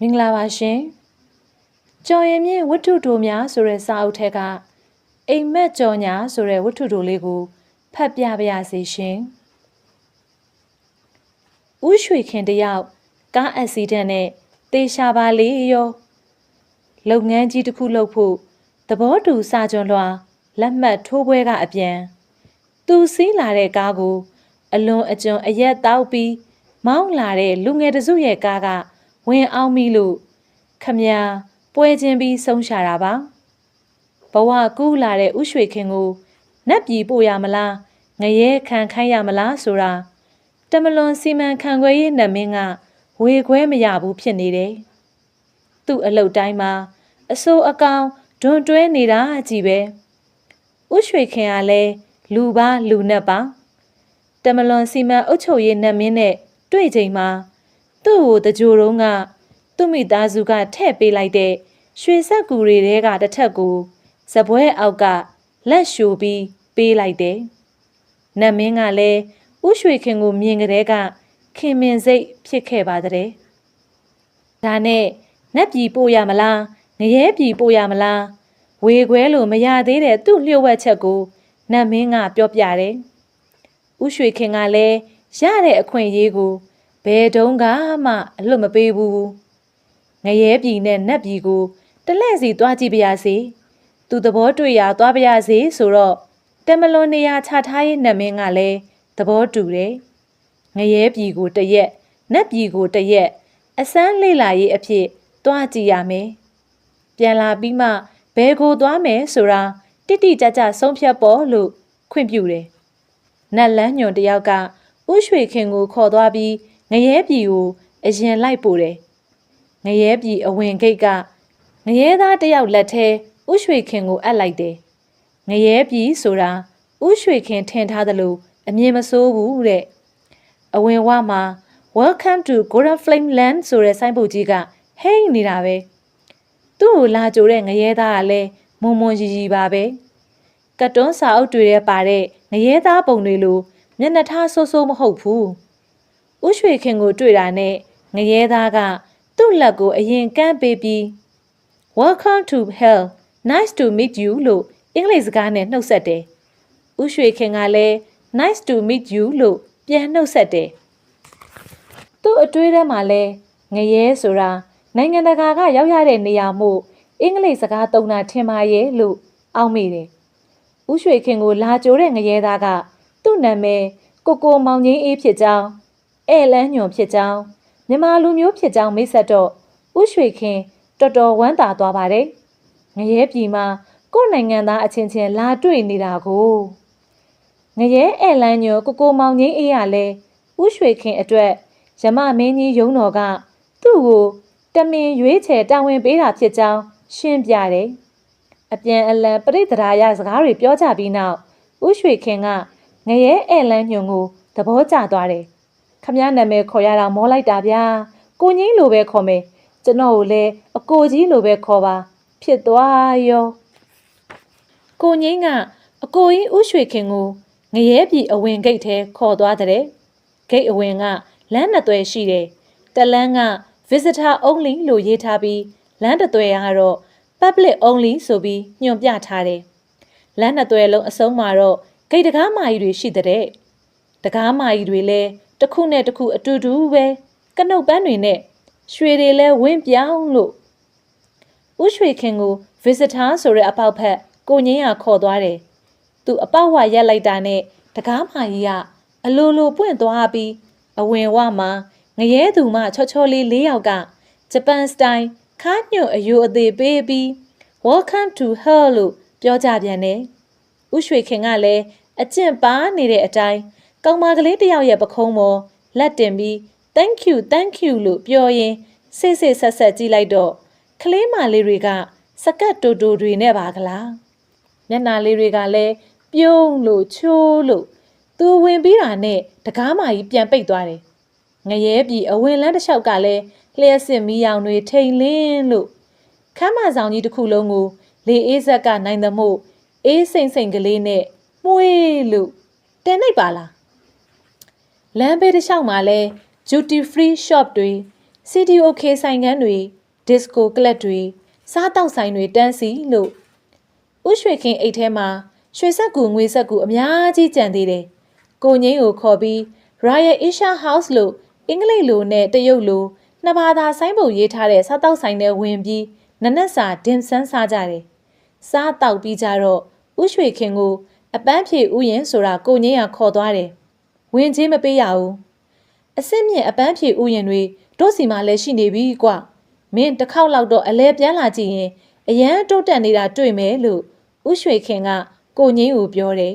မင်္ဂလာပါရှင်ကြော်ရင်မြင့်ဝတ္ထုတိုများဆိုတဲ့စာအုပ်ထဲကအိမ်မက်ကြော်ညာဆိုတဲ့ဝတ္ထုတိုလေးကိုဖတ်ပြပါရစေရှင်ဥရွှေခင်တယောက်ကားအက်ဆီဒန့်နဲ့တေရှာပါလေရောလုပ်ငန်းကြီးတစ်ခုလုပ်ဖို့သဘောတူစာကြွလွှာလက်မှတ်ထိုးပွဲကအပြန်သူစီးလာတဲ့ကားကို အလွန်အကျွံအရက်တောက်ပြီးမောင်းလာတဲ့လူငယ်တစုရဲ့ကားက ဝင်အောင်ပြီလို့ခမညာပွဲချင်းပြီးဆုံးရှာတာပါဘဝကူးလာတဲ့ဥရွှေခင်ကိုနတ်ပြည်ပို့ရမလားငရဲခံခိုင်းရမလားဆိုတာတမလွန်စီမံခန့်ခွဲရေးနတ်မင်းကဝေခွဲမရဘူးဖြစ်နေတယ်သူ့အလုတ်တိုင်းမှာအဆိုးအကောင်ဒွန်တွဲနေတာကြည့်ပဲဥရွှေခင်ကလည်းလူပါလူနဲ့ပါတမလွန်စီမံအုပ်ချုပ်ရေးနတ်မင်းနဲ့တွေ့ချိန်မှာ သူ့ကိုတကြိုတုံးကသူ့မိသားစုကထဲ့ပေးလိုက်တဲ့ရွှေဆက်ကူတွေတဲကတစ်ထက်ကိုဇပွဲအောက်ကလက်ရှိုးပြီးပေးလိုက်တယ်။နတ်မင်းကလည်းဥရွှေခင်ကိုမြင်ကြတဲ့ကခင်မင်စိတ်ဖြစ်ခဲ့ပါတဲ့။ဒါနဲ့နတ်ပြည်ပို့ရမလားငရဲပြည်ပို့ရမလားဝေခွဲလို့မရသေးတဲ့သူ့လျှို့ဝှက်ချက်ကိုနတ်မင်းကပြောပြတယ်။ဥရွှေခင်ကလည်းရတဲ့အခွင့်အရေးကို ဘယ်တုန်းကမှအလွတ်မပေးဘူးငရဲပြည်နဲ့နတ်ပြည်ကိုတလဲ့စီသွားကြည့်ပါရစေသူသဘောတွေ့ရာသွားပါရစေဆိုတော့တမလွန်နေရာချထားရေးနတ်မင်းကလည်းသဘောတူတယ်ငရဲပြည်ကိုတရက်နတ်ပြည်ကိုတရက်အစမ်းလေးလာရေးအဖြစ်သွားကြည့်ရမယ်ပြန်လာပြီးမှဘယ်ကိုသွားမယ်ဆိုတာတိတိကျကျဆုံးဖြတ်ပေါ်လို့ခွင့်ပြုတယ်နတ်လန်းညွန်တယောက်ကဥရွှေခင်ကိုခေါ်သွားပြီး ငရဲပြည်ကိုအရင်လိုက်ပို့တယ်။ငရဲပြည်အဝင်ဂိတ်ကငရဲသားတယောက်လက်ထဲဥရွှေခင်ကိုအပ်လိုက်တယ်။ငရဲပြည်ဆိုတာဥရွှေခင်ထင်ထားသလိုအမြင်မဆိုးဘူးတဲ့အဝင်ဝမှာ Welcome to Golden Flame Land ဆိုတဲ့ဆိုင်းဘုတ်ကြီးကဟိန်းနေတာပဲ။သူ့ကိုလာကြိုတဲ့ငရဲသားကလည်းမွန်မွန်ရီရီပါပဲ။ကတ်တွန်းစာအုပ်တွေထဲပါတဲ့ငရဲသားပုံတွေလိုမျက်နှာထားဆိုးဆိုးမဟုတ်ဘူး။ ဥရွှေခင်ကိုတွေ့တာနဲ့ငရဲသားကသူ့လက်ကိုအရင်ကမ်းပေးပြီး Welcome to hell nice to meet you လို့အင်္ဂလိပ်စကားနဲ့နှုတ်ဆက်တယ်။ဥရွှေခင်ကလည်း nice to meet you လို့ပြန်နှုတ်ဆက်တယ်။သူ့အတွေးထဲမှာလဲငရဲဆိုတာနိုင်ငံတကာကရောက်ရတဲ့နေရာမို့အင်္ဂလိပ်စကားသုံးတာထင်ပါရဲ့လို့အောက်မိတယ်။ဥရွှေခင်ကိုလာကြိုတဲ့ငရဲသားကသူ့နာမည်ကိုကိုမောင်ငင်းအေးဖြစ်ကြောင်း ဧလန်းညွန်ဖြစ်ကြောင်းမြမလူမျိုးဖြစ်ကြောင်းမိတ်ဆက်တော့ဥရွှေခင်တော်တော်ဝမ်းသာသွားပါတယ်။ငရဲပြည်မှာကိုယ်နိုင်ငံသားအချင်းချင်းလာတွေ့နေတာကိုငရဲဧလန်းညွန်ကိုကိုမောင်ငင်းအေးရလဲဥရွှေခင်အတွက်ရမမင်းကြီးရုံးတော်ကသူ့ကိုတမင်ရွေးချယ်တာဝန်ပေးတာဖြစ်ကြောင်းရှင်းပြတယ်။အပြန်အလှန်ပြိတ္တရာရစကားတွေပြောကြပြီးနောက်ဥရွှေခင်ကငရဲဧလန်းညွန်ကိုသဘောကျသွားတယ် ခမည်းနာမည်ခေါ်ရတာမောလိုက်တာဗျာကိုငင်းလိုပဲခေါ်မယ်ကျွန်တော်ကိုလည်းအကိုကြီးလိုပဲခေါ်ပါ ဖြစ်သွားရောကိုငင်းကအကိုကြီးဥရွှေခင်ကိုငရဲပြည်အဝင်ဂိတ်ထဲခေါ်သွားတဲ့ဂိတ်အဝင်ကလမ်းနှစ်သွဲရှိတယ်တလန်းက visitor only လို့ရေးထားပြီးလမ်းတစ်သွဲကတော့ public only ဆိုပြီးညွှန်ပြထားတယ်လမ်းနှစ်သွဲလုံးအဆုံးမှာတော့ဂိတ်တကားမာကြီးတွေရှိတဲ့တကားမာကြီးတွေလည်း တစ်ခုနဲ့တစ်ခုအတူတူပဲကနုတ်ပန်းတွေနဲ့ရွှေတွေလဲဝင့်ပြောင်းလို့ဥရွှေခင်ကို visitor ဆိုတဲ့အပေါက်ဖက်ကိုငင်းရခေါ်သွားတယ်သူအပေါက်ဝရက်လိုက်တာနဲ့တကားမာကြီးကအလိုလိုပွင့်သွားပြီးအဝင်ဝမှာငရဲသူမချောချောလေး၄ယောက်ကဂျပန်စတိုင်ခါညွတ်အယိုအသေးပေးပြီး welcome to her လို့ပြောကြပြန်တယ်ဥရွှေခင်ကလည်းအကျင့်ပါနေတဲ့အတိုင်း ကောင်မကလေးတယောက်ရဲ့ပခုံးပေါ်လက်တင်ပြီး thank you thank you လို့ပြောရင်းစိတ်စိတ်ဆက်ဆက်ကြည့်လိုက်တော့ကလေးမလေးတွေကစကတ်တူတူတွေနဲ့ပါကလားမျက်နှာလေးတွေကလည်းပြုံးလို့ချိုးလို့သူဝင်ပြီးတာနဲ့တကားမကြီးပြန်ပိတ်သွားတယ်ငရဲပြည်အဝင်လန်းတစ်လျှောက်ကလည်းလျှက်စစ်မီးရောင်တွေထိန်လင်းလို့ခမ်းမဆောင်ကြီးတစ်ခုလုံးကိုလေအေးဆက်ကနိုင်သမို့အေးစိမ့်စိမ့်ကလေးနဲ့မွေးလို့တဲနှိပ်ပါလား လမ်းဘေးတစ်လျှောက်မှာလဲ duty free shop တွေ CDOK ဆိုင်ငန်းတွေဒစ်ကိုကလပ်တွေစားတောက်ဆိုင်တွေတန်းစီလို့ဥရွှေခင်အိတ်ထဲမှာရွှေဆက်ကူငွေဆက်ကူအများကြီးကြံသေးတယ်ကိုငိမ့်ကိုခေါ်ပြီး Royal Asia House လို့အင်္ဂလိပ်လိုနဲ့တရုတ်လိုနှစ်ဘာသာဆိုင်းပုံရေးထားတဲ့စားတောက်ဆိုင်ထဲဝင်ပြီးနနက်စာဒင်ဆန်းစားကြတယ်စားတောက်ပြီးကြတော့ဥရွှေခင်ကိုအပန်းဖြေဥယျင်ဆိုတာကိုငိမ့်ကခေါ်သွားတယ် ဝင်ချင်းမပေးရဘူးအစ်စ်မြင့်အပန်းဖြေဥယျာဉ်တွေတို့စီမှာလည်းရှိနေပြီကွာမင်းတစ်ခေါက်လောက်တော့အလဲပြန်လာကြည့်ရင်အရန်တိုးတက်နေတာတွေ့မယ်လို့ဥရွှေခင်ကကိုငိမ့်ကိုပြောတယ်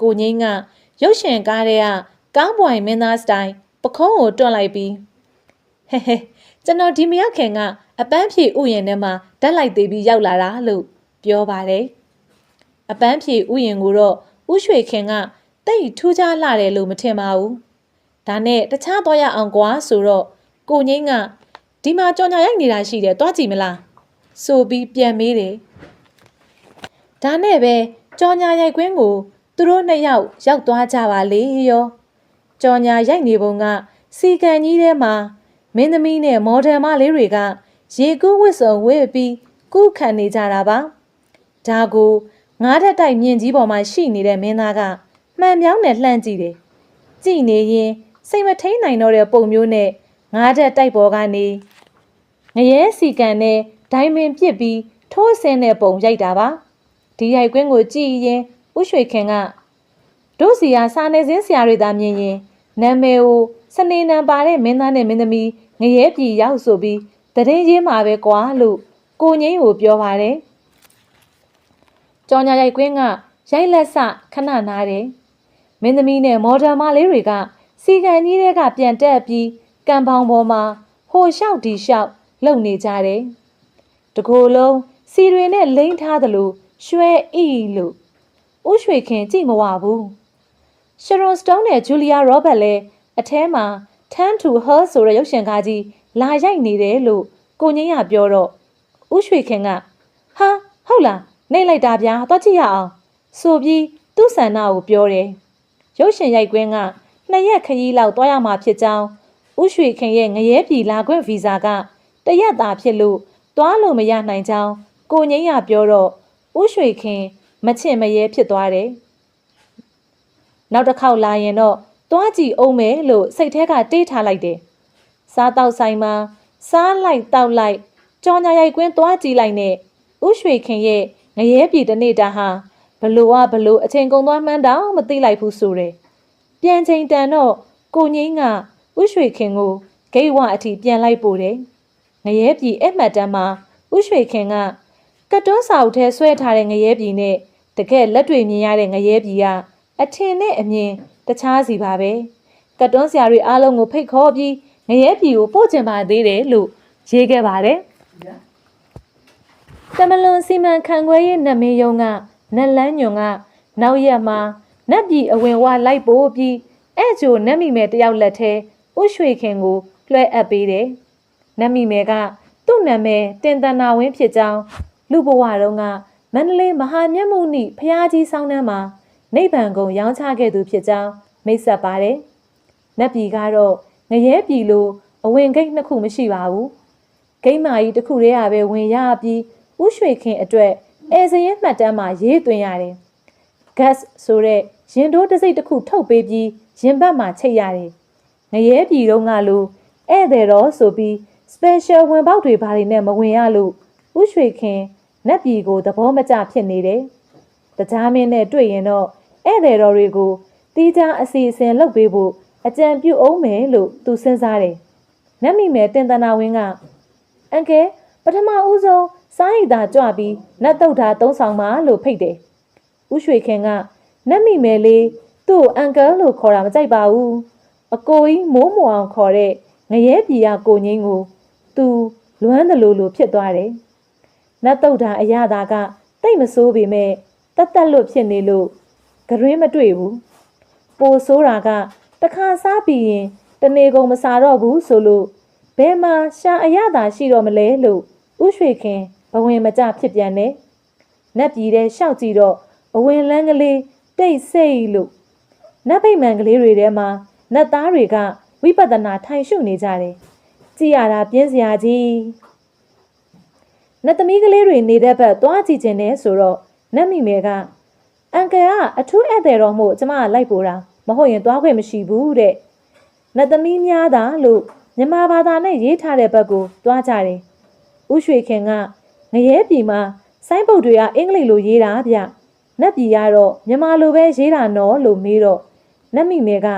ကိုငိမ့်ကရုပ်ရှင်ကားတွေကကောင်းပွိုင်မင်းသားစတိုင်ပခုံးကိုတွန့်လိုက်ပြီးဟဲဟဲကျွန်တော်ဒီမရောက်ခင်ကအပန်းဖြေဥယျာဉ်ထဲမှာဓာတ်လိုက်သေးပြီးရောက်လာတာလို့ပြောပါတယ်အပန်းဖြေဥယျာဉ်ကိုတော့ဥရွှေခင်က တိတ်ထူးခြားလာတယ်လို့မထင်ပါဘူးဒါနဲ့တခြားသွားရအောင်ကွာဆိုတော့ကိုငိမ့်ကဒီမှာကြော်ညာရိုက်နေတာရှိတယ်တွားကြည့်မလားဆိုပြီးပြန်မေးတယ်ဒါနဲ့ပဲကြော်ညာရိုက်ကွင်းကိုသူတို့နှစ်ယောက်ရောက်သွားကြပါလေရောကြော်ညာရိုက်နေပုံကစီကန်ကြီးထဲမှာမင်းသမီးနဲ့မော်ဒယ်မလေးတွေကရေကူးဝစ်စုံဝစ်ပြီးကူးခံနေကြတာပါဒါကိုငားထက်တိုက်မြင့်ကြီးပေါ်မှာရှိနေတဲ့မင်းသားက မှန်ပြောင်းနဲ့လှမ်းကြည့်တယ်ကြည်နေရင်စိတ်မထိန်နိုင်တော့တဲ့ပုံမျိုးနဲ့ငားတဲ့တိုက်ပေါ်ကနေငရဲစီကန်နဲ့ဒိုင်မင်ပြစ်ပြီးထိုးဆင်းတဲ့ပုံရိုက်တာပါဒီရိုက်ကွင်းကိုကြည့်ရင်ဥရွှေခင်ကတို့စီယာစာနေစင်းဆရာတွေသာမြင်ရင်နာမည်ကိုစနေနံပါတဲ့မင်းသားနဲ့မင်းသမီးငရဲပြည်ရောက်ဆိုပြီးတရင်ချင်းမှာပဲကွာလို့ကိုငိမ့်ကိုပြောပါတယ်ကြောင်ညာရိုက်ကွင်းကရိုက်လက်ဆခဏနားတယ် မင်းသမီးနဲ့မော်ဒယ်မလေးတွေကစီကန်ကြီးတွေကပြန်တက်ပြီးကံပေါင်းပေါ်မှာဟိုလျှောက်ဒီလျှောက်လုံနေကြတယ်။တကိုယ်လုံးစီတွေနဲ့လိမ့်ထားသလိုရွှဲဤလို့ဥရွှေခင်ကြည့်မဝဘူး။ရှရွန်စတုန်းနဲ့ဂျူလီယာရောဘတ်လည်းအထဲမှာ Turn to Her ဆိုတဲ့ရုပ်ရှင်ကားကြီးလာရိုက်နေတယ်လို့ကိုငင်းရပြောတော့ဥရွှေခင်ကဟာဟုတ်လားနှိမ့်လိုက်တာဗျာသွားကြည့်ရအောင်ဆိုပြီးသူ့ဆန္ဒကိုပြောတယ် ရုပ်ရှင်ရိုက်ကွင်းကနှစ်ရက်ခရီးလောက်တွားရမှာဖြစ်ကြောင်းဥရွှေခင်ရဲ့ငရဲပြည်လာခွင့်ဗီဇာကတရက်သာဖြစ်လို့တွားလို့မရနိုင်ကြောင်းကိုငိမ့်ရပြောတော့ဥရွှေခင်မချင့်မရဲဖြစ်သွားတယ်။နောက်တစ်ခေါက်လာရင်တော့တွားကြည့်အောင်မယ်လို့စိတ်ထဲကတေးထားလိုက်တယ်။စားတောက်ဆိုင်မှာစားလိုက်တောက်လိုက်ကြောင်ညာရိုက်ကွင်းတွားကြည့်လိုက်နဲ့ဥရွှေခင်ရဲ့ငရဲပြည်တစ်နေ့တာဟာ ဘလို့ကဘလို့အချိန်ကုန်သွားမှန်းတောင်မသိလိုက်ဘူးဆိုတယ်။ပြန်ချိန်တန်တော့ကိုငိမ့်ကဥရွှေခင်ကိုဂိတ်ဝအထိပြန်လိုက်ပို့တယ်။ငရဲပြည်အဲ့မှတ်တမ်းမှာဥရွှေခင်ကကတ်တွန်းစာအုပ်ထဲဆွဲထားတဲ့ငရဲပြည်နဲ့တကယ်လက်တွေ့မြင်ရတဲ့ငရဲပြည်ကအထင်နဲ့အမြင်တခြားစီပါပဲ။ကတ်တွန်းဆရာတွေအားလုံးကိုဖိတ်ခေါ်ပြီးငရဲပြည်ကိုပို့ချင်ပါသေးတယ်လို့ရေးခဲ့ပါတယ်။တမလွန်စီမံခန့်ခွဲရေးနတ်မင်းယုံက နတ်လန်းညွန်ကနောက်ရက်မှာနတ်ပြည်အဝင်ဝလိုက်ပို့ပြီးအဲ့ကျိုနတ်မိမယ်တယောက်လက်ထဲဥရွှေခင်ကိုလွှဲအပ်ပေးတယ်။နတ်မိမယ်ကသူ့နာမည်တင်တနာဝင်းဖြစ်ကြောင်းလူဘဝတုန်းကမန္တလေးမဟာမြတ်မုနိဖျားကြီးဆောင်းနှမ်းမှာနိဗ္ဗာန်ကုန်ရောင်းချခဲ့သူဖြစ်ကြောင်းမိတ်ဆက်ပါတယ်။နတ်ပြည်ကတော့ငရဲပြည်လိုအဝင်ဂိတ်နှစ်ခုမရှိပါဘူး။ဂိတ်မာကြီးတစ်ခုတည်းကပဲဝင်ရပြီးဥရွှေခင်အတွက် အဲစရင်မှတ်တမ်းမှာရေးသွင်းရတယ်။ gas ဆိုတဲ့ရင်တိုးတစ်စိတ်တစ်ခုထုတ်ပေးပြီးရင်ဘတ်မှာချိတ်ရတယ်။ငရဲပြည်တော့ငါလိုဧည့်သည်တော်ဆိုပြီး special ဝင်ပေါက်တွေဘာတွေနဲ့မဝင်ရလို့ဥရွှေခင်နတ်ပြည်ကိုသဘောမကျဖြစ်နေတယ်။တကြားမင်းနဲ့တွေ့ရင်တော့ဧည့်သည်တော်တွေကိုတီးခြားအစီအစဉ်လုပ်ပေးဖို့အကြံပြုအောင်မယ်လို့သူစဉ်းစားတယ်။နတ်မိမယ်တင်တနာဝင်းကအန်ကဲ ပထမဦးဆုံးစားရိတ်သာကြွပြီးနတ်တုတ်တာသုံးဆောင်ပါလို့ဖိတ်တယ်။ဥရွှေခင်ကနတ်မိမယ်လေးသူ့ကိုအန်ကယ်လို့ခေါ်တာမကြိုက်ပါဘူး။အကိုကြီးမိုးမောင်ခေါ်တဲ့ငရဲပြည်ကကိုငင်းကိုသူလွမ်းတယ်လို့လို့ဖြစ်သွားတယ်။နတ်တုတ်တာအရသာကတိတ်မဆိုးပေမဲ့တက်တက်လွတ်ဖြစ်နေလို့ဂရင်းမတွေ့ဘူး။ပိုဆိုးတာကတခါစားပြီးရင်တနေကုန်မစားတော့ဘူးဆိုလို့ ဘယ်မှာရှာအရသာရှိတော့မလဲလို့ဥရွှေခင်ဘဝင်မကြဖြစ်ပြန်တယ်။နတ်ပြည်တဲ့ရှောက်ကြည့်တော့အဝင်လန်းကလေးတိတ်ဆိတ်လို့နတ်ဗိမ္မာန်ကလေးတွေထဲမှာနတ်သားတွေကဝိပဿနာထိုင်ရှုနေကြတယ်။ကြည့်ရတာပြင်းစရာကြီးနတ်သမီးကလေးတွေနေတဲ့ဘက်သွားကြည့်ခြင်းနဲ့ဆိုတော့နတ်မိမဲကအန်ကယ်ကအထူးဧည့်သည်တော်မို့ကျမကလိုက်ပို့တာမဟုတ်ရင်သွားခွင့်မရှိဘူးတဲ့နတ်သမီးများသာလို့ မြန်မာဘာသာနဲ့ရေးထားတဲ့ဘက်ကိုသွားကြတယ်ဥရွှေခင်ကငရဲပြည်မှာဆိုင်းပုတ်တွေကအင်္ဂလိပ်လိုရေးတာဗျနတ်ပြည်ကတော့မြန်မာလိုပဲရေးတာနော်လို့မေးတော့နတ်မိမဲက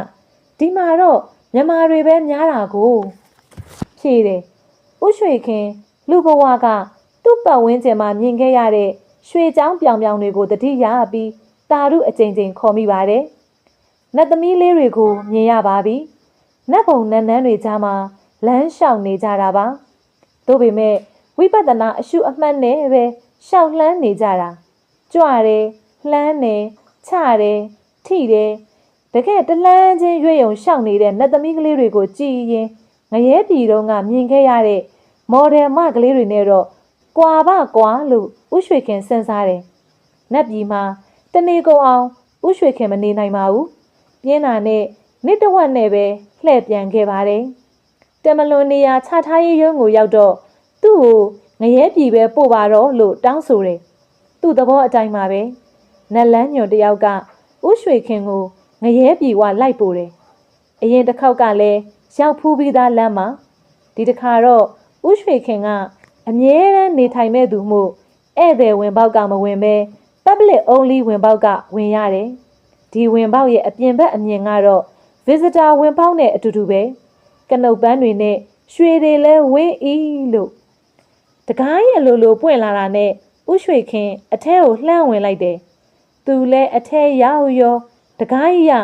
ဒီမှာတော့မြန်မာတွေပဲများတာကိုဖြေတယ်ဥရွှေခင်လူဘဝကသူ့ပတ်ဝန်းကျင်မှာမြင်ခဲ့ရတဲ့ရွှေချောင်းပြောင်ပြောင်တွေကိုတတိယပြီးတာရုအကြိမ်ကြိမ်ခေါ်မိပါတယ်နတ်သမီးလေးတွေကိုမြင်ရပါပြီ နတ်ဘုံနန်းနန်းတွေကြားမှာလမ်းလျှောက်နေကြတာပါသို့ပေမဲ့ဝိပဿနာအရှုအမှတ်နဲ့ပဲရှောက်လှမ်းနေကြတာကြွတယ်လှမ်းတယ်ချတယ်ထိတယ်တကယ်တလန်းချင်းရွေ့ယုံရှောက်နေတဲ့နတ်သမီးကလေးတွေကိုကြည်ရင်ငရဲပြည်တုန်းကမြင်ခဲ့ရတဲ့မော်ဒယ်မကလေးတွေနဲ့တော့ကွာပါကွာလို့ဥရွှေခင်စဉ်းစားတယ်နတ်ပြည်မှာတနေကုန်အောင်ဥရွှေခင်မနေနိုင်ပါဘူးပြင်းတာနဲ့ နှစ်တဝက်နဲ့ပဲလှည့်ပြန်ခဲ့ပါတယ်တမလွန်နေရာခြားထားရေးရုံးကိုရောက်တော့သူ့ကိုငရဲပြည်ပဲပို့ပါတော့လို့တောင်းဆိုတယ်သူ့သဘောအတိုင်းပါပဲနတ်လန်းညွန်တယောက်ကဥရွှေခင်ကိုငရဲပြည်ဝလိုက်ပို့တယ်အရင်တစ်ခေါက်ကလည်းရောက်ဖူးပြီးသားလမ်းမှာဒီတစ်ခါတော့ဥရွှေခင်ကအမြဲတမ်းနေထိုင်မဲ့သူမှုဧည့်သည်ဝင်ပေါက်ကမဝင်ပဲ public only ဝင်ပေါက်ကဝင်ရတယ်ဒီဝင်ပေါက်ရဲ့အပြင်ဘက်အမြင်ကတော့ visitor ဝင်ပေါက်နဲ့အတူတူပဲကနုတ်ပန်းတွေနဲ့ရွှေတွေလဲဝင်းအီးလို့တကားရဲ့အလိုလိုပွင့်လာတာနဲ့ဥရွှေခင်အထဲကိုလှမ်းဝင်လိုက်တယ်သူလဲအထဲရောက်ရောတကားကြီးက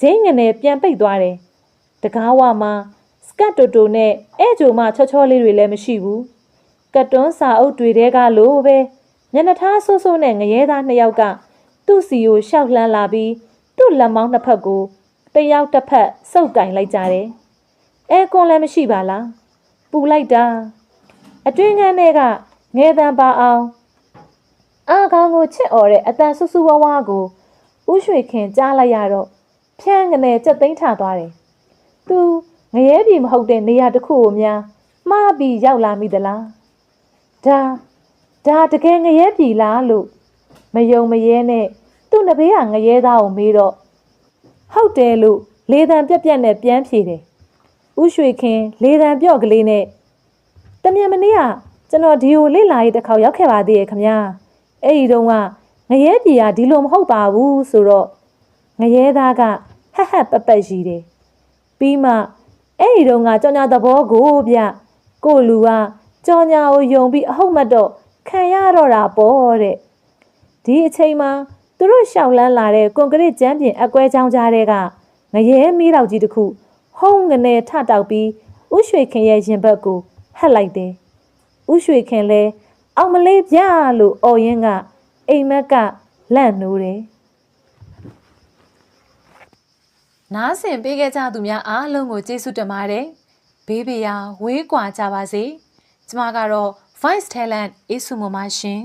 ဂျိန်းငနဲ့ပြန်ပိတ်သွားတယ်တကားဝမှာစကတ်တိုတိုနဲ့အဲဂျိုမချောချောလေးတွေလည်းမရှိဘူးကတ်တွန်းစာအုပ်တွေတဲကလို့ပဲညနေသားဆိုးဆိုးနဲ့ငရဲသားနှစ်ယောက်ကသူ့စီကိုရှောက်လှမ်းလာပြီးသူ့လက်မောင်းနှစ်ဖက်ကို တစ်ယောက်တစ်ဖက်စုပ်ကင်လိုက်ကြတယ်အဲကွန်လည်းမရှိပါလားပူလိုက်တာအတွင်းခန်းထဲကငဲတန်ပါအောင်အာကောင်းကိုချစ်អော်တဲ့အတန်ဆူဆူဝါးဝါကိုဥရွှေခင်ကြားလိုက်ရတော့ဖြန်းကနေကြက်သိမ်းထသွားတယ်။သူငရဲပြီမဟုတ်တဲ့နေရာတစ်ခုကိုများမှားပြီးရောက်လာမိသလား။ဒါဒါတကယ်ငရဲပြီလားလို့မယုံမရဲနဲ့သူ့နဘေးကငရဲသားကိုမေးတော့ ဟုတ်တယ်လို့လေတံပြက်ပြက်နဲ့ပြန်ဖြေတယ်။ဥရွှေခင်လေတံပြော့ကလေးနဲ့တမြန်မနေ့ကကျွန်တော်ဒီကိုလေ့လာရေးတစ်ခေါက်ရောက်ခဲ့ပါသေးရဲ့ခမညာ။အဲ့ဒီတုန်းကငရဲပြည်ကဒီလိုမဟုတ်ပါဘူးဆိုတော့ငရဲသားကဟက်ဟက်ပက်ပက်ရှိတယ်ပြီးမှအဲ့ဒီတော့ကကြောင်ညာသဘောကိုဗျကိုလူကကြောင်ညာကိုယုံပြီးအဟုတ်မတ်တော့ခံရတော့တာပေါ့တဲ့ဒီအချိန်မှာ သူတို့ရှောက်လန်းလာတဲ့ကွန်ကရစ်ကျမ်းပြင်အကွဲချောင်းကြားတဲ့ကငရဲမီးတော့ကြီးတစ်ခုဟုံးငနေထတောက်ပြီးဥရွှေခင်ရဲ့ရင်ဘတ်ကိုဟက်လိုက်တယ်ဥရွှေခင်လဲအောင်မလေးပြလို့အော်ရင်ကအိမ်မက်ကလန့်နိုးတယ်နားဆင်ပေးခဲ့ကြသူများအားလုံးကိုကျေးဇူးတင်ပါတယ်ဘေးပရာဝေးကွာကြပါစေကျမကတော့ Vice Talent အေးစုမမရှင်